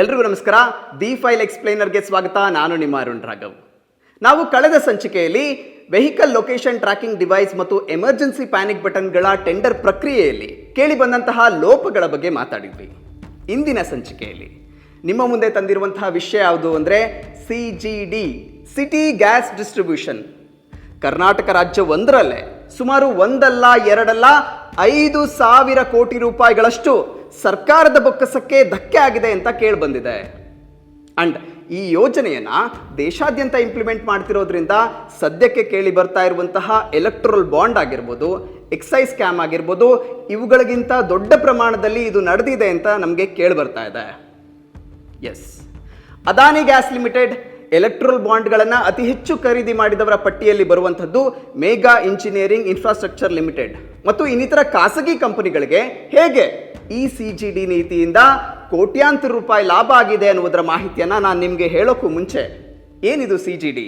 ಎಲ್ರಿಗೂ ನಮಸ್ಕಾರ. The file ಎಕ್ಸ್ಪ್ಲೈನರ್ಗೆ ಸ್ವಾಗತ. ನಾನು ನಿಮ್ಮ ಅರುಣ್ ರಾಘವ್. ನಾವು ಕಳೆದ ಸಂಚಿಕೆಯಲ್ಲಿ ವೆಹಿಕಲ್ ಲೊಕೇಶನ್ ಟ್ರ್ಯಾಕಿಂಗ್ ಡಿವೈಸ್ ಮತ್ತು ಎಮರ್ಜೆನ್ಸಿ ಪ್ಯಾನಿಕ್ ಬಟನ್ಗಳ ಟೆಂಡರ್ ಪ್ರಕ್ರಿಯೆಯಲ್ಲಿ ಕೇಳಿ ಬಂದಂತಹ ಲೋಪಗಳ ಬಗ್ಗೆ ಮಾತಾಡಿದ್ವಿ. ಇಂದಿನ ಸಂಚಿಕೆಯಲ್ಲಿ ನಿಮ್ಮ ಮುಂದೆ ತಂದಿರುವಂತಹ ವಿಷಯ ಯಾವುದು ಅಂದರೆ C G D, city gas distribution. Karnataka ರಾಜ್ಯ ಒಂದರಲ್ಲೇ ಸುಮಾರು ಒಂದಲ್ಲ, ಎರಡಲ್ಲ, ಐದು ಸಾವಿರ ಕೋಟಿ ರೂಪಾಯಿಗಳಷ್ಟು ಸರ್ಕಾರದ ಬೊಕ್ಕಸಕ್ಕೆ ಧಕ್ಕೆ ಆಗಿದೆ ಅಂತ ಕೇಳಿ ಬಂದಿದೆ ಅಂಡ್ ಈ ಯೋಜನೆಯನ್ನ ದೇಶಾದ್ಯಂತ ಇಂಪ್ಲಿಮೆಂಟ್ ಮಾಡ್ತಿರೋದ್ರಿಂದ ಸದ್ಯಕ್ಕೆ ಕೇಳಿ ಬರ್ತಾ ಇರುವಂತಹ ಎಲೆಕ್ಟ್ರಲ್ ಬಾಂಡ್ ಆಗಿರ್ಬೋದು ಎಕ್ಸೈಸ್ ಸ್ಕ್ಯಾಮ್ ಆಗಿರ್ಬೋದು, ಇವುಗಳಿಗಿಂತ ದೊಡ್ಡ ಪ್ರಮಾಣದಲ್ಲಿ ಇದು ನಡೆದಿದೆ ಅಂತ ನಮಗೆ ಕೇಳಿ ಬರ್ತಾ ಇದೆ. Yes Adani gas limited electoral ಬಾಂಡ್ಗಳನ್ನು ಅತಿ ಹೆಚ್ಚು ಖರೀದಿ ಮಾಡಿದವರ ಪಟ್ಟಿಯಲ್ಲಿ ಬರುವಂಥದ್ದು ಮೇಗಾ ಇಂಜಿನಿಯರಿಂಗ್ ಇನ್ಫ್ರಾಸ್ಟ್ರಕ್ಚರ್ ಲಿಮಿಟೆಡ್ ಮತ್ತು ಇನ್ನಿತರ ಖಾಸಗಿ ಕಂಪನಿಗಳಿಗೆ ಹೇಗೆ ಈ ಸಿ ಜಿ ಡಿ ನೀತಿಯಿಂದ ಕೋಟ್ಯಾಂತರ ರೂಪಾಯಿ ಲಾಭ ಆಗಿದೆ ಅನ್ನುವುದರ ಮಾಹಿತಿಯನ್ನು ನಾನು ನಿಮಗೆ ಹೇಳೋಕ್ಕೂ ಮುಂಚೆ. ಏನಿದು C G D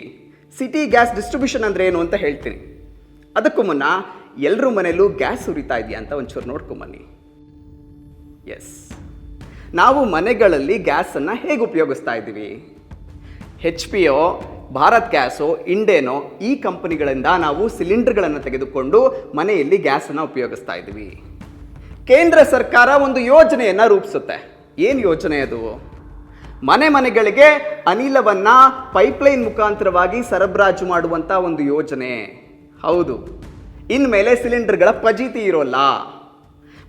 city gas distribution ಅಂದರೆ ಏನು ಅಂತ ಹೇಳ್ತೀನಿ ಅದಕ್ಕೂ ಮುನ್ನ ಎಲ್ಲರೂ ಮನೆಯಲ್ಲೂ ಗ್ಯಾಸ್ ಉರಿತಾ ಇದೆಯಾ ಅಂತ ಒಂಚೂರು ನೋಡ್ಕೊಂಬನ್ನಿ ಎಸ್ ನಾವು ಮನೆಗಳಲ್ಲಿ ಗ್ಯಾಸನ್ನು ಹೇಗೆ ಉಪಯೋಗಿಸ್ತಾ ಇದ್ದೀವಿ? ಹೆಚ್ ಪಿ ಒ ಭಾರತ್ ಗ್ಯಾಸು, ಇಂಡೇನೋ ಈ ಕಂಪನಿಗಳಿಂದ ನಾವು ಸಿಲಿಂಡರ್ಗಳನ್ನು ತೆಗೆದುಕೊಂಡು ಮನೆಯಲ್ಲಿ ಗ್ಯಾಸನ್ನು ಉಪಯೋಗಿಸ್ತಾ ಇದ್ದೀವಿ. ಕೇಂದ್ರ ಸರ್ಕಾರ ಒಂದು ಯೋಜನೆಯನ್ನು ರೂಪಿಸುತ್ತೆ. ಏನು ಯೋಜನೆ ಅದು? ಮನೆ ಮನೆಗಳಿಗೆ ಅನಿಲವನ್ನು ಪೈಪ್ಲೈನ್ ಮುಖಾಂತರವಾಗಿ ಸರಬರಾಜು ಮಾಡುವಂಥ ಒಂದು ಯೋಜನೆ. ಹೌದು. ಇನ್ಮೇಲೆ ಸಿಲಿಂಡರ್ಗಳ ಪಜೀತಿ ಇರೋಲ್ಲ.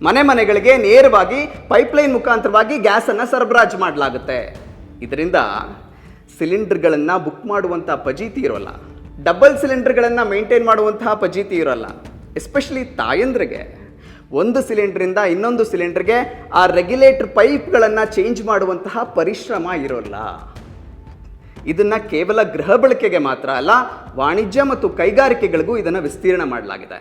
ಮನೆ ಮನೆಗಳಿಗೆ ನೇರವಾಗಿ ಪೈಪ್ಲೈನ್ ಮುಖಾಂತರವಾಗಿ ಗ್ಯಾಸನ್ನು ಸರಬರಾಜು ಮಾಡಲಾಗುತ್ತೆ. ಇದರಿಂದ ಸಿಲಿಂಡರ್ಗಳನ್ನು ಬುಕ್ ಮಾಡುವಂಥ ಪಜೀತಿ ಇರೋಲ್ಲ. ಡಬಲ್ ಸಿಲಿಂಡರ್ಗಳನ್ನು ಮೇಂಟೈನ್ ಮಾಡುವಂತಹ ಪಜೀತಿ ಇರೋಲ್ಲ. ಎಸ್ಪೆಷಲಿ ತಾಯಂದ್ರಿಗೆ. ಒಂದು ಸಿಲಿಂಡ್ರಿಂದ ಇನ್ನೊಂದು ಸಿಲಿಂಡರ್ಗೆ ಆ ರೆಗ್ಯುಲೇಟರ್ ಪೈಪ್ಗಳನ್ನು ಚೇಂಜ್ ಮಾಡುವಂತಹ ಪರಿಶ್ರಮ ಇರೋಲ್ಲ. ಇದನ್ನ ಕೇವಲ ಗೃಹ ಬಳಕೆಗೆ ಮಾತ್ರ ಅಲ್ಲ, ವಾಣಿಜ್ಯ ಮತ್ತು ಕೈಗಾರಿಕೆಗಳಿಗೂ ಇದನ್ನು ವಿಸ್ತೀರ್ಣ ಮಾಡಲಾಗಿದೆ.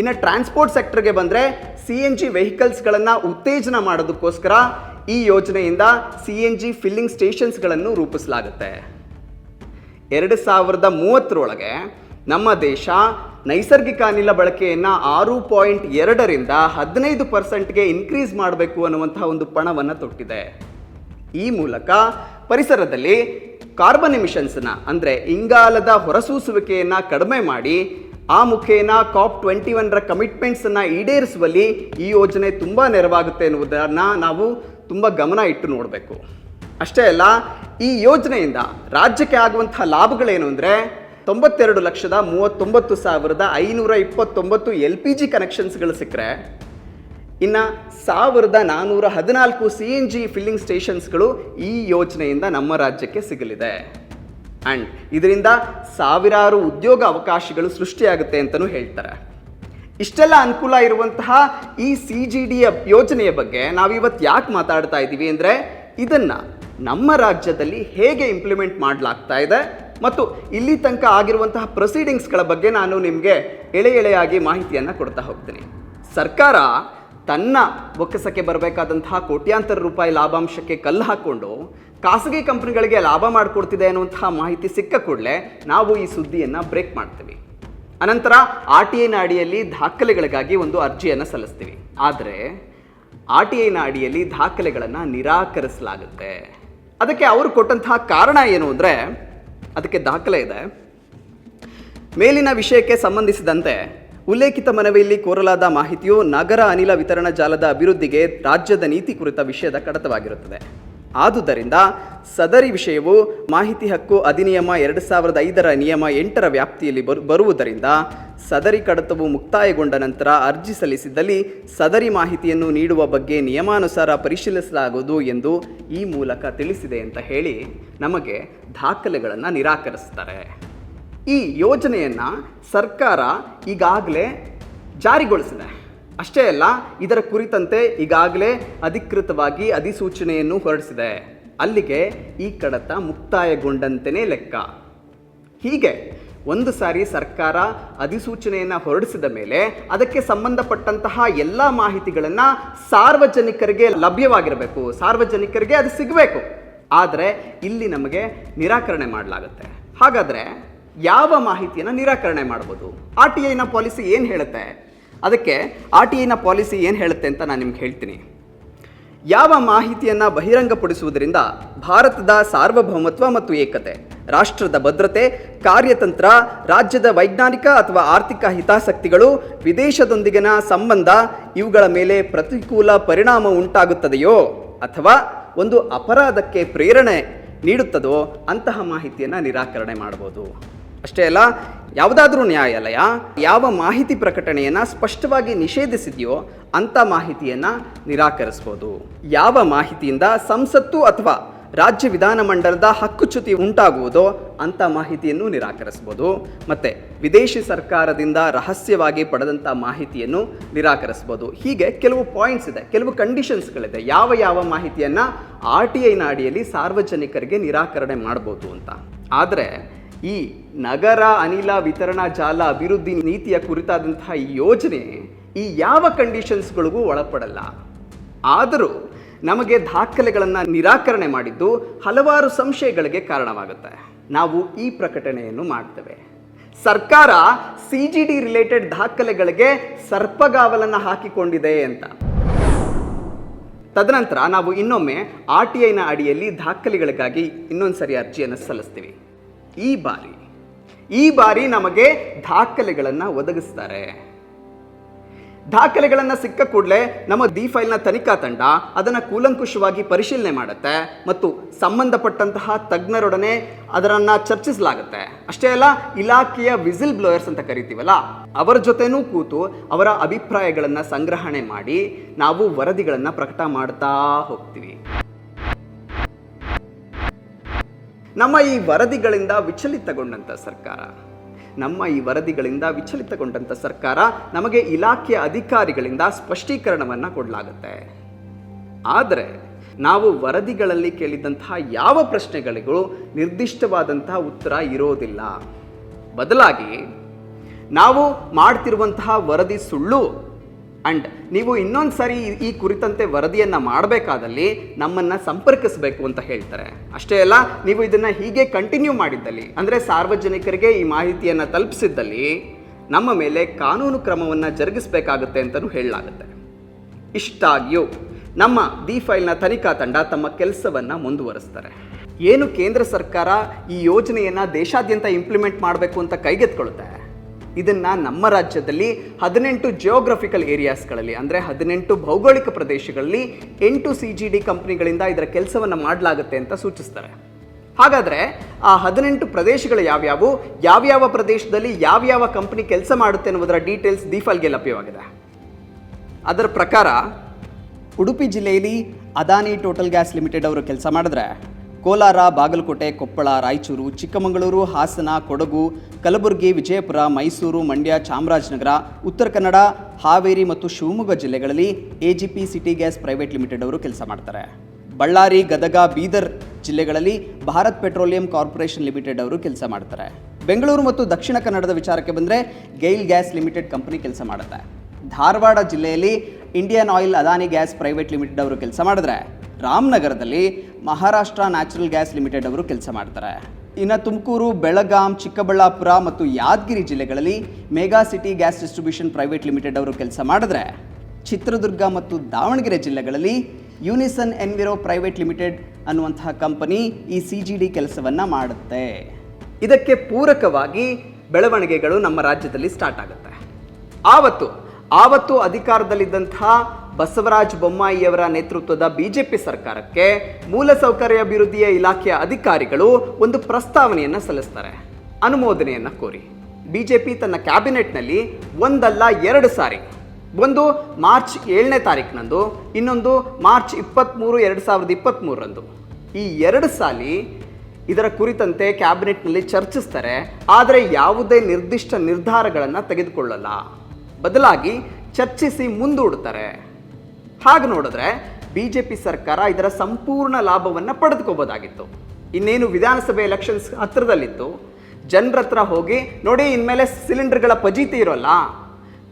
ಇನ್ನು ಟ್ರಾನ್ಸ್ಪೋರ್ಟ್ ಸೆಕ್ಟರ್ಗೆ ಬಂದರೆ ಸಿ ಎನ್ ಜಿ ವೆಹಿಕಲ್ಸ್ಗಳನ್ನು ಉತ್ತೇಜನ ಮಾಡೋದಕ್ಕೋಸ್ಕರ ಈ ಯೋಜನೆಯಿಂದ ಸಿ ಎನ್ ಜಿ ಫಿಲ್ಲಿಂಗ್ ಸ್ಟೇಷನ್ಸ್ಗಳನ್ನು ರೂಪಿಸಲಾಗುತ್ತೆ. ಎರಡು ಸಾವಿರದ ಮೂವತ್ತರೊಳಗೆ ನಮ್ಮ ದೇಶ ನೈಸರ್ಗಿಕ ಅನಿಲ ಬಳಕೆಯನ್ನು ಆರು ಪಾಯಿಂಟ್ ಎರಡರಿಂದ ಹದಿನೈದು ಪರ್ಸೆಂಟ್ಗೆ ಇನ್ಕ್ರೀಸ್ ಮಾಡಬೇಕು ಅನ್ನುವಂತಹ ಒಂದು ಪಣವನ್ನು ತೊಟ್ಟಿದೆ. ಈ ಮೂಲಕ ಪರಿಸರದಲ್ಲಿ ಕಾರ್ಬನ್ ಎಮಿಷನ್ಸ್ನ ಅಂದರೆ ಇಂಗಾಲದ ಹೊರಸೂಸುವಿಕೆಯನ್ನು ಕಡಿಮೆ ಮಾಡಿ ಆ ಮುಖೇನ ಕಾಪ್ ಟ್ವೆಂಟಿ ಒನ್ರ ಕಮಿಟ್ಮೆಂಟ್ಸನ್ನು ಈಡೇರಿಸುವಲ್ಲಿ ಈ ಯೋಜನೆ ತುಂಬ ನೆರವಾಗುತ್ತೆ ಎನ್ನುವುದನ್ನು ನಾವು ತುಂಬ ಗಮನ ಇಟ್ಟು ನೋಡಬೇಕು. ಅಷ್ಟೇ ಅಲ್ಲ, ಈ ಯೋಜನೆಯಿಂದ ರಾಜ್ಯಕ್ಕೆ ಆಗುವಂಥ ಲಾಭಗಳೇನು ಅಂದರೆ ತೊಂಬತ್ತೆರಡು ಲಕ್ಷದ ಮೂವತ್ತೊಂಬತ್ತು ಸಾವಿರದ ಐನೂರ ಇಪ್ಪತ್ತೊಂಬತ್ತು ಎಲ್ ಪಿ ಜಿ ಕನೆಕ್ಷನ್ಸ್ಗಳು ಸಿಕ್ಕರೆ, ಇನ್ನು ಸಾವಿರದ ನಾನ್ನೂರ ಹದಿನಾಲ್ಕು ಸಿ ಎನ್ ಜಿ ಫಿಲ್ಲಿಂಗ್ ಸ್ಟೇಷನ್ಸ್ಗಳು ಈ ಯೋಜನೆಯಿಂದ ನಮ್ಮ ರಾಜ್ಯಕ್ಕೆ ಸಿಗಲಿದೆ. ಆ್ಯಂಡ್ ಇದರಿಂದ ಸಾವಿರಾರು ಉದ್ಯೋಗ ಅವಕಾಶಗಳು ಸೃಷ್ಟಿಯಾಗುತ್ತೆ ಅಂತಲೂ ಹೇಳ್ತಾರೆ. ಇಷ್ಟೆಲ್ಲ ಅನುಕೂಲ ಇರುವಂತಹ ಈ ಸಿ ಜಿ ಡಿಯ ಯೋಜನೆಯ ಬಗ್ಗೆ ನಾವಿವತ್ತು ಯಾಕೆ ಮಾತಾಡ್ತಾ ಇದ್ದೀವಿ ಅಂದರೆ ಇದನ್ನು ನಮ್ಮ ರಾಜ್ಯದಲ್ಲಿ ಹೇಗೆ ಇಂಪ್ಲಿಮೆಂಟ್ ಮಾಡಲಾಗ್ತಾ ಇದೆ ಮತ್ತು ಇಲ್ಲಿ ತನಕ ಆಗಿರುವಂತಹ ಪ್ರೊಸೀಡಿಂಗ್ಸ್ಗಳ ಬಗ್ಗೆ ನಾನು ನಿಮಗೆ ಎಳೆ ಎಳೆಯಾಗಿ ಮಾಹಿತಿಯನ್ನು ಕೊಡ್ತಾ ಹೋಗ್ತೀನಿ. ಸರ್ಕಾರ ತನ್ನ ಬೊಕ್ಕಸಕ್ಕೆ ಬರಬೇಕಾದಂತಹ ಕೋಟ್ಯಾಂತರ ರೂಪಾಯಿ ಲಾಭಾಂಶಕ್ಕೆ ಕಲ್ಲು ಹಾಕ್ಕೊಂಡು ಖಾಸಗಿ ಕಂಪನಿಗಳಿಗೆ ಲಾಭ ಮಾಡಿಕೊಡ್ತಿದೆ ಅನ್ನುವಂತಹ ಮಾಹಿತಿ ಸಿಕ್ಕ ಕೂಡಲೇ ನಾವು ಈ ಸುದ್ದಿಯನ್ನು ಬ್ರೇಕ್ ಮಾಡ್ತೀವಿ. ಅನಂತರ ಆರ್ ಟಿ ಐನ ಅಡಿಯಲ್ಲಿ ದಾಖಲೆಗಳಿಗಾಗಿ ಒಂದು ಅರ್ಜಿಯನ್ನು ಸಲ್ಲಿಸ್ತೀವಿ. ಆದರೆ ಆರ್ ಟಿ ಐನ ಅಡಿಯಲ್ಲಿ ದಾಖಲೆಗಳನ್ನು ನಿರಾಕರಿಸಲಾಗುತ್ತೆ. ಅದಕ್ಕೆ ಅವರು ಕೊಟ್ಟಂತಹ ಕಾರಣ ಏನು ಅಂದರೆ, ಅದಕ್ಕೆ ದಾಖಲೆ ಇದೆ. ಮೇಲಿನ ವಿಷಯಕ್ಕೆ ಸಂಬಂಧಿಸಿದಂತೆ ಉಲ್ಲೇಖಿತ ಮನವಿಯಲ್ಲಿ ಕೋರಲಾದ ಮಾಹಿತಿಯು ನಗರ ಅನಿಲ ವಿತರಣಾ ಜಾಲದ ಅಭಿವೃದ್ಧಿಗೆ ರಾಜ್ಯದ ನೀತಿ ಕುರಿತ ವಿಷಯದ ಕಡತವಾಗಿರುತ್ತದೆ. ಆದುದರಿಂದ ಸದರಿ ವಿಷಯವು ಮಾಹಿತಿ ಹಕ್ಕು ಅಧಿನಿಯಮ ಎರಡು ಸಾವಿರದ ಐದರ ನಿಯಮ ಎಂಟರ ವ್ಯಾಪ್ತಿಯಲ್ಲಿ ಬರು, ಬರುವುದರಿಂದ ಸದರಿ ಕಡತವು ಮುಕ್ತಾಯಗೊಂಡ ನಂತರ ಅರ್ಜಿ ಸಲ್ಲಿಸಿದಲ್ಲಿ ಸದರಿ ಮಾಹಿತಿಯನ್ನು ನೀಡುವ ಬಗ್ಗೆ ನಿಯಮಾನುಸಾರ ಪರಿಶೀಲಿಸಲಾಗುವುದು ಎಂದು ಈ ಮೂಲಕ ತಿಳಿಸಿದೆ ಅಂತ ಹೇಳಿ ನಮಗೆ ದಾಖಲೆಗಳನ್ನು ನಿರಾಕರಿಸ್ತಾರೆ. ಈ ಯೋಜನೆಯನ್ನು ಸರ್ಕಾರ ಈಗಾಗಲೇ ಜಾರಿಗೊಳಿಸಿದೆ. ಅಷ್ಟೇ ಅಲ್ಲ, ಇದರ ಕುರಿತಂತೆ ಈಗಾಗಲೇ ಅಧಿಕೃತವಾಗಿ ಅಧಿಸೂಚನೆಯನ್ನು ಹೊರಡಿಸಿದೆ. ಅಲ್ಲಿಗೆ ಈ ಕಡತ ಮುಕ್ತಾಯಗೊಂಡಂತೆಯೇ ಲೆಕ್ಕ. ಹೀಗೆ ಒಂದು ಸಾರಿ ಸರ್ಕಾರ ಅಧಿಸೂಚನೆಯನ್ನು ಹೊರಡಿಸಿದ ಮೇಲೆ ಅದಕ್ಕೆ ಸಂಬಂಧಪಟ್ಟಂತಹ ಎಲ್ಲ ಮಾಹಿತಿಗಳನ್ನು ಸಾರ್ವಜನಿಕರಿಗೆ ಲಭ್ಯವಾಗಿರಬೇಕು. ಸಾರ್ವಜನಿಕರಿಗೆ ಅದು ಸಿಗಬೇಕು. ಆದರೆ ಇಲ್ಲಿ ನಮಗೆ ನಿರಾಕರಣೆ ಮಾಡಲಾಗುತ್ತೆ. ಹಾಗಾದರೆ ಯಾವ ಮಾಹಿತಿಯನ್ನು ನಿರಾಕರಣೆ ಮಾಡ್ಬೋದು? ಆರ್ ಟಿ ಐನ ಪಾಲಿಸಿ ಏನು ಹೇಳುತ್ತೆ? ಅದಕ್ಕೆ ಆರ್ ಟಿ ಐನ ಪಾಲಿಸಿ ಏನು ಹೇಳುತ್ತೆ ಅಂತ ನಾನು ನಿಮ್ಗೆ ಹೇಳ್ತೀನಿ. ಯಾವ ಮಾಹಿತಿಯನ್ನು ಬಹಿರಂಗಪಡಿಸುವುದರಿಂದ ಭಾರತದ ಸಾರ್ವಭೌಮತ್ವ ಮತ್ತು ಏಕತೆ, ರಾಷ್ಟ್ರದ ಭದ್ರತೆ, ಕಾರ್ಯತಂತ್ರ, ರಾಜ್ಯದ ವೈಜ್ಞಾನಿಕ ಅಥವಾ ಆರ್ಥಿಕ ಹಿತಾಸಕ್ತಿಗಳು, ವಿದೇಶದೊಂದಿಗಿನ ಸಂಬಂಧ ಇವುಗಳ ಮೇಲೆ ಪ್ರತಿಕೂಲ ಪರಿಣಾಮ ಉಂಟಾಗುತ್ತದೆಯೋ ಅಥವಾ ಒಂದು ಅಪರಾಧಕ್ಕೆ ಪ್ರೇರಣೆ ನೀಡುತ್ತದೋ ಅಂತಹ ಮಾಹಿತಿಯನ್ನು ನಿರಾಕರಣೆ ಮಾಡಬಹುದು ಅಷ್ಟೇ ಅಲ್ಲ, ಯಾವುದಾದ್ರೂ ನ್ಯಾಯಾಲಯ ಯಾವ ಮಾಹಿತಿ ಪ್ರಕಟಣೆಯನ್ನು ಸ್ಪಷ್ಟವಾಗಿ ನಿಷೇಧಿಸಿದೆಯೋ ಅಂಥ ಮಾಹಿತಿಯನ್ನು ನಿರಾಕರಿಸ್ಬೋದು. ಯಾವ ಮಾಹಿತಿಯಿಂದ ಸಂಸತ್ತು ಅಥವಾ ರಾಜ್ಯ ವಿಧಾನಮಂಡಲದ ಹಕ್ಕುಚ್ಯುತಿ ಉಂಟಾಗುವುದೋ ಅಂಥ ಮಾಹಿತಿಯನ್ನು ನಿರಾಕರಿಸ್ಬೋದು. ಮತ್ತು ವಿದೇಶಿ ಸರ್ಕಾರದಿಂದ ರಹಸ್ಯವಾಗಿ ಪಡೆದಂಥ ಮಾಹಿತಿಯನ್ನು ನಿರಾಕರಿಸ್ಬೋದು. ಹೀಗೆ ಕೆಲವು ಪಾಯಿಂಟ್ಸ್ ಇದೆ, ಕೆಲವು ಕಂಡೀಷನ್ಸ್ಗಳಿದೆ ಯಾವ ಯಾವ ಮಾಹಿತಿಯನ್ನು ಆರ್ ಟಿ ಐನ ಅಡಿಯಲ್ಲಿ ಸಾರ್ವಜನಿಕರಿಗೆ ನಿರಾಕರಣೆ ಮಾಡ್ಬೋದು ಅಂತ. ಆದರೆ ಈ ನಗರ ಅನಿಲ ವಿತರಣಾ ಜಾಲ ಅಭಿವೃದ್ಧಿ ನೀತಿಯ ಕುರಿತಾದಂತಹ ಈ ಯೋಜನೆ ಈ ಯಾವ ಕಂಡೀಷನ್ಸ್ಗಳಿಗೂ ಒಳಪಡಲ್ಲ. ಆದರೂ ನಮಗೆ ದಾಖಲೆಗಳನ್ನು ನಿರಾಕರಣೆ ಮಾಡಿದ್ದು ಹಲವಾರು ಸಂಶಯಗಳಿಗೆ ಕಾರಣವಾಗುತ್ತೆ. ನಾವು ಈ ಪ್ರಕಟಣೆಯನ್ನು ಮಾಡ್ತೇವೆ. ಸರ್ಕಾರ ಸಿ ಜಿ ಡಿ ರಿಲೇಟೆಡ್ ದಾಖಲೆಗಳಿಗೆ ಸರ್ಪಗಾವಲನ್ನು ಹಾಕಿಕೊಂಡಿದೆ ಅಂತ. ತದನಂತರ ನಾವು ಇನ್ನೊಮ್ಮೆ ಆರ್ ಟಿ ಐನ ಅಡಿಯಲ್ಲಿ ದಾಖಲೆಗಳಿಗಾಗಿ ಇನ್ನೊಂದು ಸರಿ ಅರ್ಜಿಯನ್ನು ಸಲ್ಲಿಸ್ತೀವಿ. ಈ ಬಾರಿ ಈ ಬಾರಿ ನಮಗೆ ದಾಖಲೆಗಳನ್ನು ಒದಗಿಸ್ತಾರೆ. ದಾಖಲೆಗಳನ್ನು ಸಿಕ್ಕ ಕೂಡಲೇ ನಮ್ಮ ದಿ ಫೈಲ್ನ ತನಿಖಾ ತಂಡ ಅದನ್ನು ಕೂಲಂಕುಷವಾಗಿ ಪರಿಶೀಲನೆ ಮಾಡುತ್ತೆ ಮತ್ತು ಸಂಬಂಧಪಟ್ಟಂತಹ ತಜ್ಞರೊಡನೆ ಅದರನ್ನು ಚರ್ಚಿಸಲಾಗುತ್ತೆ. ಅಷ್ಟೇ ಅಲ್ಲ, ಇಲಾಖೆಯ ವಿಸಿಲ್ ಬ್ಲೋಯರ್ಸ್ ಅಂತ ಕರಿತೀವಲ್ಲ, ಅವರ ಜೊತೆನೂ ಕೂತು ಅವರ ಅಭಿಪ್ರಾಯಗಳನ್ನು ಸಂಗ್ರಹಣೆ ಮಾಡಿ ನಾವು ವರದಿಗಳನ್ನು ಪ್ರಕಟ ಮಾಡ್ತಾ ಹೋಗ್ತೀವಿ. ನಮ್ಮ ಈ ವರದಿಗಳಿಂದ ವಿಚಲಿತಗೊಂಡಂಥ ಸರ್ಕಾರ, ನಮ್ಮ ಈ ವರದಿಗಳಿಂದ ವಿಚಲಿತಗೊಂಡಂಥ ಸರ್ಕಾರ ನಮಗೆ ಇಲಾಖೆಯ ಅಧಿಕಾರಿಗಳಿಂದ ಸ್ಪಷ್ಟೀಕರಣವನ್ನು ಕೊಡಲಾಗುತ್ತೆ. ಆದರೆ ನಾವು ವರದಿಗಳಲ್ಲಿ ಕೇಳಿದಂತಹ ಯಾವ ಪ್ರಶ್ನೆಗಳಿಗೂ ನಿರ್ದಿಷ್ಟವಾದಂತಹ ಉತ್ತರ ಇರೋದಿಲ್ಲ. ಬದಲಾಗಿ ನಾವು ಮಾಡ್ತಿರುವಂತಹ ವರದಿ ಸುಳ್ಳು ಅಂಡ್ ನೀವು ಇನ್ನೊಂದು ಸಾರಿ ಈ- ಕುರಿತಂತೆ ವರದಿಯನ್ನು ಮಾಡಬೇಕಾದಲ್ಲಿ ನಮ್ಮನ್ನು ಸಂಪರ್ಕಿಸಬೇಕು ಅಂತ ಹೇಳ್ತಾರೆ. ಅಷ್ಟೇ ಅಲ್ಲ, ನೀವು ಇದನ್ನು ಹೀಗೆ ಕಂಟಿನ್ಯೂ ಮಾಡಿದ್ದಲ್ಲಿ, ಅಂದರೆ ಸಾರ್ವಜನಿಕರಿಗೆ ಈ ಮಾಹಿತಿಯನ್ನು ತಲುಪಿಸಿದ್ದಲ್ಲಿ ನಮ್ಮ ಮೇಲೆ ಕಾನೂನು ಕ್ರಮವನ್ನು ಜರುಗಿಸಬೇಕಾಗುತ್ತೆ ಅಂತಲೂ ಹೇಳಲಾಗುತ್ತೆ. ಇಷ್ಟಾಗಿಯೂ ನಮ್ಮ ದಿ ಫೈಲ್ನ ತನಿಖಾ ತಂಡ ತಮ್ಮ ಕೆಲಸವನ್ನು ಮುಂದುವರಿಸ್ತಾರೆ. ಏನು ಕೇಂದ್ರ ಸರ್ಕಾರ ಈ ಯೋಜನೆಯನ್ನು ದೇಶಾದ್ಯಂತ ಇಂಪ್ಲಿಮೆಂಟ್ ಮಾಡಬೇಕು ಅಂತ ಕೈಗೆತ್ಕೊಳ್ಳುತ್ತೆ ಇದನ್ನು ನಮ್ಮ ರಾಜ್ಯದಲ್ಲಿ ಹದಿನೆಂಟು ಜಿಯೋಗ್ರಫಿಕಲ್ ಏರಿಯಾಸ್ಗಳಲ್ಲಿ ಅಂದರೆ ಹದಿನೆಂಟು ಭೌಗೋಳಿಕ ಪ್ರದೇಶಗಳಲ್ಲಿ ಎಂಟು ಸಿ ಜಿ ಡಿ ಕಂಪ್ನಿಗಳಿಂದ ಇದರ ಕೆಲಸವನ್ನು ಮಾಡಲಾಗುತ್ತೆ ಅಂತ ಸೂಚಿಸ್ತಾರೆ. ಹಾಗಾದರೆ ಆ ಹದಿನೆಂಟು ಪ್ರದೇಶಗಳು ಯಾವ್ಯಾವು, ಯಾವ್ಯಾವ ಪ್ರದೇಶದಲ್ಲಿ ಯಾವ್ಯಾವ ಕಂಪ್ನಿ ಕೆಲಸ ಮಾಡುತ್ತೆ ಅನ್ನೋದರ ಡೀಟೇಲ್ಸ್ ದೀಫಾಲ್ಗೆ ಲಭ್ಯವಾಗಿದೆ. ಅದರ ಪ್ರಕಾರ ಉಡುಪಿ ಜಿಲ್ಲೆಯಲ್ಲಿ ಅದಾನಿ ಟೋಟಲ್ ಗ್ಯಾಸ್ ಲಿಮಿಟೆಡ್ ಅವರು ಕೆಲಸ ಮಾಡಿದ್ರೆ ಕೋಲಾರ, ಬಾಗಲಕೋಟೆ, ಕೊಪ್ಪಳ, ರಾಯಚೂರು, ಚಿಕ್ಕಮಗಳೂರು, ಹಾಸನ, ಕೊಡಗು, ಕಲಬುರಗಿ, ವಿಜಯಪುರ, ಮೈಸೂರು, ಮಂಡ್ಯ, ಚಾಮರಾಜನಗರ, ಉತ್ತರ ಕನ್ನಡ, ಹಾವೇರಿ ಮತ್ತು ಶಿವಮೊಗ್ಗ ಜಿಲ್ಲೆಗಳಲ್ಲಿ AGP city gas private limited ಅವರು ಕೆಲಸ ಮಾಡ್ತಾರೆ. ಬಳ್ಳಾರಿ, ಗದಗ, ಬೀದರ್ ಜಿಲ್ಲೆಗಳಲ್ಲಿ ಭಾರತ್ ಪೆಟ್ರೋಲಿಯಂ ಕಾರ್ಪೊರೇಷನ್ ಲಿಮಿಟೆಡ್ ಅವರು ಕೆಲಸ ಮಾಡ್ತಾರೆ. ಬೆಂಗಳೂರು ಮತ್ತು ದಕ್ಷಿಣ ಕನ್ನಡದ ವಿಚಾರಕ್ಕೆ ಬಂದರೆ ಗೈಲ್ ಗ್ಯಾಸ್ ಲಿಮಿಟೆಡ್ ಕಂಪನಿ ಕೆಲಸ ಮಾಡುತ್ತೆ. ಧಾರವಾಡ ಜಿಲ್ಲೆಯಲ್ಲಿ Indian oil Adani gas private limited ಅವರು ಕೆಲಸ ಮಾಡಿದ್ರೆ ರಾಮನಗರದಲ್ಲಿ ಮಹಾರಾಷ್ಟ್ರ ನ್ಯಾಚುರಲ್ ಗ್ಯಾಸ್ ಲಿಮಿಟೆಡ್ ಅವರು ಕೆಲಸ ಮಾಡ್ತಾರೆ. ಇನ್ನು ತುಮಕೂರು, ಬೆಳಗಾಂ, ಚಿಕ್ಕಬಳ್ಳಾಪುರ ಮತ್ತು ಯಾದಗಿರಿ ಜಿಲ್ಲೆಗಳಲ್ಲಿ mega city gas distribution private limited ಅವರು ಕೆಲಸ ಮಾಡಿದ್ರೆ, ಚಿತ್ರದುರ್ಗ ಮತ್ತು ದಾವಣಗೆರೆ ಜಿಲ್ಲೆಗಳಲ್ಲಿ ಯೂನಿಸನ್ ಎನ್ವಿರೋ ಪ್ರೈವೇಟ್ ಲಿಮಿಟೆಡ್ ಅನ್ನುವಂತಹ ಕಂಪನಿ ಈ ಸಿ ಜಿ ಡಿ ಕೆಲಸವನ್ನು ಮಾಡುತ್ತೆ. ಇದಕ್ಕೆ ಪೂರಕವಾಗಿ ಬೆಳವಣಿಗೆಗಳು ನಮ್ಮ ರಾಜ್ಯದಲ್ಲಿ ಸ್ಟಾರ್ಟ್ ಆಗುತ್ತೆ. ಆವತ್ತು ಆವತ್ತು ಅಧಿಕಾರದಲ್ಲಿದ್ದಂತಹ ಬಸವರಾಜ ಬೊಮ್ಮಾಯಿಯವರ ನೇತೃತ್ವದ ಬಿಜೆಪಿ ಸರ್ಕಾರಕ್ಕೆ ಮೂಲಸೌಕರ್ಯ ಅಭಿವೃದ್ಧಿಯ ಇಲಾಖೆಯ ಅಧಿಕಾರಿಗಳು ಒಂದು ಪ್ರಸ್ತಾವನೆಯನ್ನು ಸಲ್ಲಿಸ್ತಾರೆ. ಅನುಮೋದನೆಯನ್ನು ಕೋರಿ. ಬಿಜೆಪಿ ತನ್ನ ಕ್ಯಾಬಿನೆಟ್ನಲ್ಲಿ ಒಂದಲ್ಲ ಎರಡು ಸಾರಿ, ಒಂದು ಮಾರ್ಚ್ ಏಳನೇ ತಾರೀಕಿನಂದು ಇನ್ನೊಂದು ಮಾರ್ಚ್ ಇಪ್ಪತ್ತ್ಮೂರು ಎರಡು ಸಾವಿರದ ಇಪ್ಪತ್ತ್ಮೂರರಂದು ಈ ಎರಡು ಸಾಲಿ ಇದರ ಕುರಿತಂತೆ ಕ್ಯಾಬಿನೆಟ್ನಲ್ಲಿ ಚರ್ಚಿಸ್ತಾರೆ, ಆದರೆ ಯಾವುದೇ ನಿರ್ದಿಷ್ಟ ನಿರ್ಧಾರಗಳನ್ನು ತೆಗೆದುಕೊಳ್ಳಲ್ಲ. ಬದಲಾಗಿ ಚರ್ಚಿಸಿ ಮುಂದೂಡುತ್ತಾರೆ. ಹಾಗೆ ನೋಡಿದ್ರೆ ಬಿ ಜೆ ಪಿ ಸರ್ಕಾರ ಇದರ ಸಂಪೂರ್ಣ ಲಾಭವನ್ನು ಪಡೆದುಕೋಬೋದಾಗಿತ್ತು ಇನ್ನೇನು ವಿಧಾನಸಭೆ ಎಲೆಕ್ಷನ್ಸ್ ಹತ್ತಿರದಲ್ಲಿತ್ತು ಜನರ ಹತ್ರ ಹೋಗಿ, ನೋಡಿ, ಇನ್ಮೇಲೆ ಸಿಲಿಂಡರ್ಗಳ ಪಜೀತಿ ಇರೋಲ್ಲ.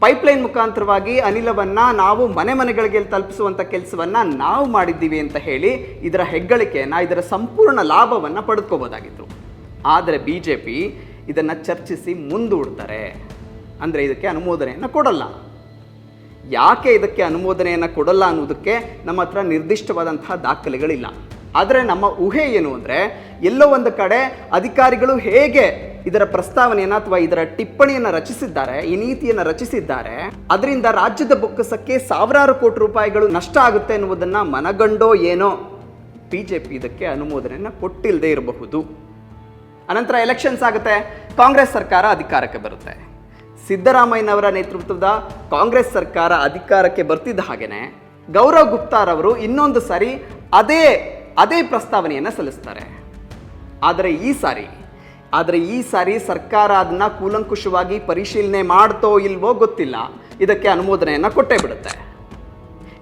ಪೈಪ್ಲೈನ್ ಮುಖಾಂತರವಾಗಿ ಅನಿಲವನ್ನು ನಾವು ಮನೆ ಮನೆಗಳಿಗೆ ತಲುಪಿಸುವಂಥ ಕೆಲಸವನ್ನು ನಾವು ಮಾಡಿದ್ದೀವಿ ಅಂತ ಹೇಳಿ ಇದರ ಹೆಗ್ಗಳಿಕೆಯನ್ನು, ಇದರ ಸಂಪೂರ್ಣ ಲಾಭವನ್ನು ಪಡೆದುಕೋಬೋದಾಗಿತ್ತು ಆದರೆ ಬಿ ಜೆ ಪಿ ಇದನ್ನು ಚರ್ಚಿಸಿ ಮುಂದೂಡ್ತಾರೆ. ಅಂದರೆ ಇದಕ್ಕೆ ಅನುಮೋದನೆಯನ್ನು ಕೊಡಲ್ಲ. ಯಾಕೆ ಇದಕ್ಕೆ ಅನುಮೋದನೆಯನ್ನು ಕೊಡಲ್ಲ ಅನ್ನೋದಕ್ಕೆ ನಮ್ಮ ಹತ್ರ ನಿರ್ದಿಷ್ಟವಾದಂತಹ ದಾಖಲೆಗಳಿಲ್ಲ. ಆದರೆ ನಮ್ಮ ಊಹೆ ಏನು ಅಂದರೆ, ಎಲ್ಲೋ ಒಂದು ಕಡೆ ಅಧಿಕಾರಿಗಳು ಹೇಗೆ ಇದರ ಪ್ರಸ್ತಾವನೆಯನ್ನು ಅಥವಾ ಇದರ ಟಿಪ್ಪಣಿಯನ್ನು ರಚಿಸಿದ್ದಾರೆ, ಈ ನೀತಿಯನ್ನು ರಚಿಸಿದ್ದಾರೆ, ಅದರಿಂದ ರಾಜ್ಯದ ಬೊಕ್ಕಸಕ್ಕೆ ಸಾವಿರಾರು ಕೋಟಿ ರೂಪಾಯಿಗಳು ನಷ್ಟ ಆಗುತ್ತೆ ಎನ್ನುವುದನ್ನು ಮನಗಂಡೋ ಏನೋ ಬಿ ಜೆ ಪಿ ಇದಕ್ಕೆ ಅನುಮೋದನೆಯನ್ನು ಕೊಟ್ಟಿಲ್ಲದೆ ಇರಬಹುದು. ಅನಂತರ ಎಲೆಕ್ಷನ್ಸ್ ಆಗುತ್ತೆ, ಕಾಂಗ್ರೆಸ್ ಸರ್ಕಾರ ಅಧಿಕಾರಕ್ಕೆ ಬರುತ್ತೆ. ಸಿದ್ದರಾಮಯ್ಯನವರ ನೇತೃತ್ವದ ಕಾಂಗ್ರೆಸ್ ಸರ್ಕಾರ ಅಧಿಕಾರಕ್ಕೆ ಬರ್ತಿದ್ದ ಹಾಗೇನೆ ಗೌರವ್ ಗುಪ್ತಾರವರು ಇನ್ನೊಂದು ಸಾರಿ ಅದೇ ಅದೇ ಪ್ರಸ್ತಾವನೆಯನ್ನು ಸಲ್ಲಿಸ್ತಾರೆ. ಆದರೆ ಈ ಸಾರಿ, ಆದರೆ ಈ ಸಾರಿ ಸರ್ಕಾರ ಅದನ್ನ ಕೂಲಂಕುಷವಾಗಿ ಪರಿಶೀಲನೆ ಮಾಡ್ತೋ ಇಲ್ವೋ ಗೊತ್ತಿಲ್ಲ. ಇದಕ್ಕೆ ಅನುಮೋದನೆಯನ್ನು ಕೊಟ್ಟೇ ಬಿಡುತ್ತೆ.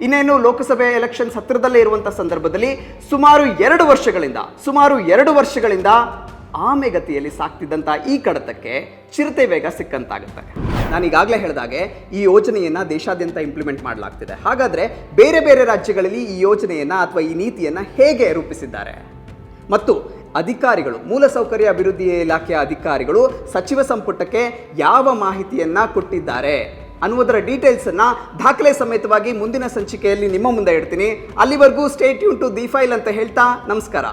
ಇನ್ನೇನು ಲೋಕಸಭೆ ಎಲೆಕ್ಷನ್ಸ್ ಹತ್ತಿರದಲ್ಲೇ ಇರುವಂಥ ಸಂದರ್ಭದಲ್ಲಿ ಸುಮಾರು ಎರಡು ವರ್ಷಗಳಿಂದ, ಸುಮಾರು ಎರಡು ವರ್ಷಗಳಿಂದ ಆಮೆಗತಿಯಲ್ಲಿ ಸಾಕ್ತಿದ್ದಂಥ ಈ ಕಡತಕ್ಕೆ ಚಿರತೆ ವೇಗ ಸಿಕ್ಕಂತಾಗುತ್ತೆ. ನಾನು ಈಗಾಗಲೇ ಹೇಳಿದಾಗೆ, ಈ ಯೋಜನೆಯನ್ನು ದೇಶಾದ್ಯಂತ ಇಂಪ್ಲಿಮೆಂಟ್ ಮಾಡಲಾಗ್ತಿದೆ. ಹಾಗಾದರೆ ಬೇರೆ ಬೇರೆ ರಾಜ್ಯಗಳಲ್ಲಿ ಈ ಯೋಜನೆಯನ್ನು ಅಥವಾ ಈ ನೀತಿಯನ್ನು ಹೇಗೆ ರೂಪಿಸಿದ್ದಾರೆ? ಮತ್ತು ಅಧಿಕಾರಿಗಳು, ಮೂಲಸೌಕರ್ಯ ಅಭಿವೃದ್ಧಿ ಇಲಾಖೆಯ ಅಧಿಕಾರಿಗಳು ಸಚಿವ ಸಂಪುಟಕ್ಕೆ ಯಾವ ಮಾಹಿತಿಯನ್ನು ಕೊಟ್ಟಿದ್ದಾರೆ ಅನ್ನುವುದರ ಡೀಟೇಲ್ಸನ್ನು ದಾಖಲೆ ಸಮೇತವಾಗಿ ಮುಂದಿನ ಸಂಚಿಕೆಯಲ್ಲಿ ನಿಮ್ಮ ಮುಂದೆ ಇಡ್ತೀನಿ. ಅಲ್ಲಿವರೆಗೂ ಸ್ಟೇಟ್ ಯೂನ್ ಟು ದಿ ಫೈಲ್ ಅಂತ ಹೇಳ್ತಾ ನಮಸ್ಕಾರ.